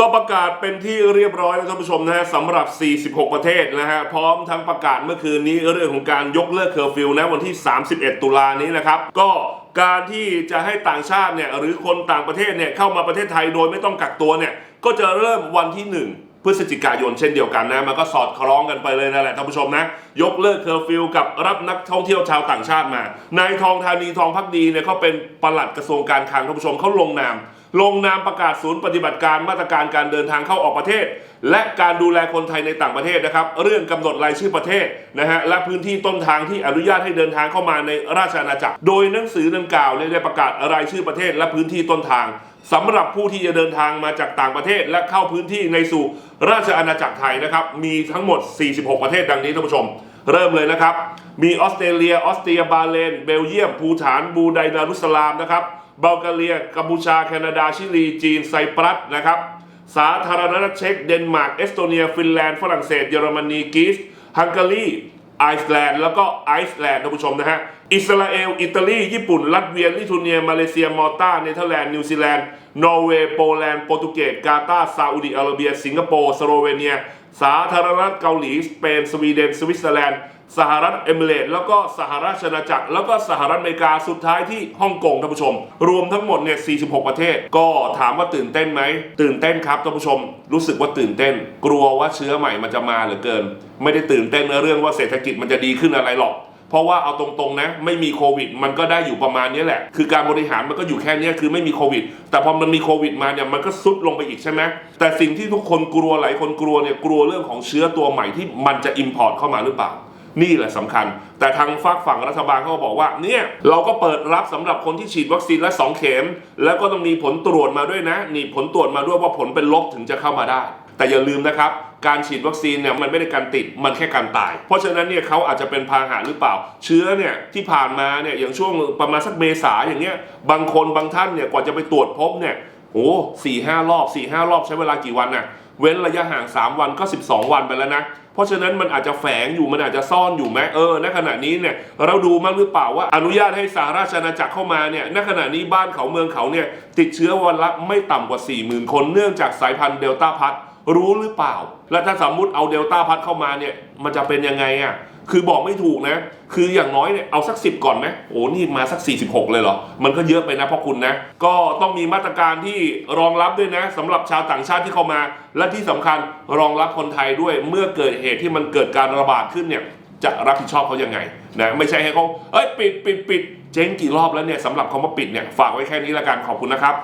ก็ประกาศเป็นที่เรียบร้อยแล้วท่านผู้ชมนะฮะสำหรับ 46 ประเทศนะฮะพร้อมทั้งประกาศเมื่อคืนนี้เรื่องของการยกเลิกเคอร์ฟิวนะวันที่ 31 ตุลานี้นะครับ ก็การที่จะให้ต่างชาติเนี่ยหรือคนต่างประเทศเนี่ยเข้ามาประเทศไทยโดยไม่ต้องกักตัวเนี่ยก็จะเริ่มวันที่ 1พฤศจิกายนเช่นเดียวกันนะมันก็สอดคล้องกันไปเลยนั่นแหละท่านผู้ชมนะยกเลิกเคอร์ฟิวกับรับนักท่องเที่ยวชาวต่างชาติมานายทองธานีทองพักดีเนี่ยเขาเป็นปลัดกระทรวงการคลังท่านผู้ชมเขาลงนาม ลงนามประกาศศูนย์ปฏิบัติการมาตรการการเดินทางเข้าออกประเทศ และการดูแลคนไทยในต่างประเทศนะครับ เรื่องกำหนดรายชื่อประเทศนะฮะและพื้นที่ต้นทางที่อนุญาตให้เดินทางเข้ามาในราชอาณาจักร โดยหนังสือดังกล่าวได้ประกาศรายชื่อประเทศและพื้นที่ต้นทางสำหรับผู้ที่จะเดินทางมาจากต่างประเทศ และเข้าพื้นที่ในสู่ราชอาณาจักรไทยนะครับ มีทั้งหมด 46 ประเทศดังนี้ท่านผู้ชม เริ่มเลยนะครับ มีออสเตรเลีย ออสเตรีย บาเลน เบลเยียม ภูฐาน บูไดดารุสสลามนะครับ บัลแกเรียกัมพูชา แคนาดา ชิลี จีน ไซปรัสนะครับ สาธารณรัฐเช็ก เดนมาร์ก เอสโตเนีย ฟินแลนด์ ฝรั่งเศส เยอรมนี กรีซ ฮังการี ไอซ์แลนด์ แล้วก็ไอซ์แลนด์ท่านผู้ชมนะฮะ อิสราเอล อิตาลี ญี่ปุ่น ลัตเวีย ลิทัวเนีย มาเลเซีย มอลตา เนเธอร์แลนด์ นิวซีแลนด์ นอร์เวย์ โปแลนด์ โปรตุเกส กาตาร์ซาอุดิอาระเบีย สิงคโปร์ สโลเวเนีย สาธารณรัฐเกาหลีสเปนสวีเดนสวิตเซอร์แลนด์สหรัฐเอมิเรตแล้วก็สหราชอาณาจักร แล้วก็สหรัฐอเมริกาสุดท้ายที่ฮ่องกงท่านผู้ชม รวมทั้งหมดเนี่ย 46 ประเทศ ก็ถามว่าตื่นเต้นไหม ตื่นเต้นครับท่านผู้ชม รู้สึกว่าตื่นเต้น กลัวว่าเชื้อใหม่มันจะมาเหลือเกิน ไม่ได้ตื่นเต้นเรื่องว่าเศรษฐกิจมันจะดีขึ้นอะไรหรอก เพราะว่าเอาตรงๆนะ ไม่มีโควิด มันก็ได้อยู่ประมาณนี้แหละ คือการบริหารมันก็อยู่แค่นี้คือไม่มีโควิด แต่พอมันมีโควิดมาเนี่ยมันก็ซุดลงไปอีกใช่ไหมแต่สิ่งที่ทุกคนกลัวหลายคนกลัวเนี่ยกลัวเรื่องของเชื้อตัวใหม่ที่มันจะอิมพอร์ตเข้ามาหรือเปล่านี่แหละสำคัญ แต่ทางฝากฝั่งรัฐบาลเขาบอกว่า เนี่ยเราก็เปิดรับสำหรับคนที่ฉีดวัคซีนและสองเข็ม แล้วก็ต้องมีผลตรวจมาด้วยนะ นี่ผลตรวจมาด้วยว่าผลเป็นลบถึงจะเข้ามาได้ แต่อย่าลืมนะครับการฉีดวัคซีนเนี่ยมันไม่ได้การติดมันแค่การตาย เพราะฉะนั้นเนี่ยเขาอาจจะเป็นพาหะหรือเปล่า เชื้อเนี่ยที่ผ่านมาเนี่ยอย่างช่วงประมาณสักเมษาอย่างเงี้ยบางคนบางท่านเนี่ยกว่าจะไปตรวจพบเนี่ยโอ้สี่ห้ารอบสี่ห้ารอบใช้เวลากี่วันน่ะเว้นระยะห่าง 3 วันก็ 12 วันไปแล้วนะ เพราะฉะนั้นมันอาจจะแฝงอยู่มันอาจจะซ่อนอยู่ไหมเออณขณะนี้เนี่ยเราดูมั้งหรือเปล่าว่าอนุญาตให้สหราชอาณาจักรเข้ามาเนี่ยณขณะนี้บ้านเขาเมืองเขาเนี่ยติดเชื้อวันละไม่ต่ำกว่า 40,000 คนเนื่องจากสายพันธุ์เดลต้าพัท รู้หรือเปล่า และถ้าสมมุติเอาเดลต้าพัทเข้ามาเนี่ย มันจะเป็นยังไงอะ คือบอกไม่ถูกนะ คืออย่างน้อยเนี่ย เอาสักสิบก่อนไหมโอ้นี่มาสัก 46 เลยเหรอ มันก็เยอะไปนะพ่อคุณนะ ก็ต้องมีมาตรการที่รองรับด้วยนะสำหรับชาวต่างชาติที่เข้ามา และที่สำคัญรองรับคนไทยด้วย เมื่อเกิดเหตุที่มันเกิดการระบาดขึ้นเนี่ย จะรับผิดชอบเขายังไงนะ ไม่ใช่ให้เขาเอ้ยปิดปิดปิดเจ๊งกี่รอบแล้วเนี่ยสำหรับคำว่าปิดเนี่ย ฝากไว้แค่นี้ละกัน ขอบคุณนะครับ